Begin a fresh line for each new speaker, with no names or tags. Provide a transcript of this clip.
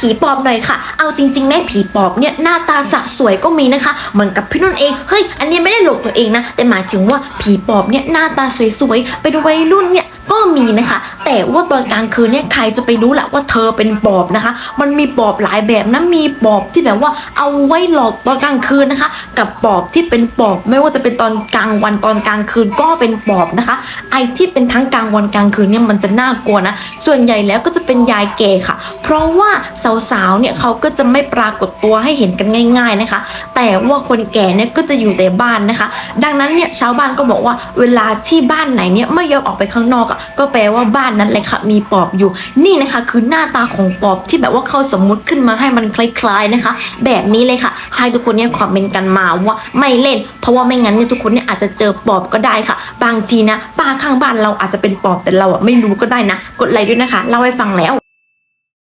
ผีปอบหน่อยค่ะ เอาจริง ๆ แม่ผีปอบเนี่ยหน้าตาสะสวยก็มีนะคะเหมือนกับพี่นุ่นเองเฮ้ยอันนี้ไม่ได้หลอกตัวเองนะแต่หมายถึงว่าผีปอบเนี่ยหน้าตาสวยๆเป็นวัยรุ่นเนี่ยก็มีนะคะ ว่าตอนกลางคืนเนี่ยใครจะไปรู้ล่ะว่าเธอเป็นปอบนะคะ มันมีปอบหลายแบบนะมีปอบที่แบบว่าเอาไว้หลอกตอนกลางคืนนะคะ กับปอบที่เป็นปอบ ไม่ว่าจะเป็นตอนกลางวันตอนกลางคืนก็เป็นปอบนะคะ ไอ้ที่เป็นทั้งกลางวันกลางคืนเนี่ยมันจะน่ากลัวนะ ส่วนใหญ่แล้วก็จะเป็นยายแก่ค่ะ เพราะว่าสาวๆเนี่ยเขาก็จะไม่ปรากฏตัวให้เห็นกันง่าย ๆนะคะ แต่ว่าคนแก่เนี่ยก็จะอยู่แต่บ้านนะคะ ดังนั้นเนี่ยชาวบ้านก็บอกว่าเวลาที่บ้านไหนเนี่ยไม่ยอมออกไปข้างนอกอะก็แปลว่าบ้านนั้นเลยค่ะมีปอบอยู่ นี่นะคะคือหน้าตาของปอบที่แบบว่าเขาสมมุติขึ้นมาให้มันคล้ายๆนะคะ แบบนี้เลยค่ะให้ทุกคนเนี่ยคอมเมนต์กันมาว่าไม่เล่น เพราะว่าไม่งั้นเนี่ยทุกคนเนี่ยอาจจะเจอปอบก็ได้ค่ะ บางทีนะป้าข้างบ้านเราอาจจะเป็นปอบแต่เราอะไม่รู้ก็ได้นะ กดไลค์ด้วยนะคะเล่าให้ฟังแล้ว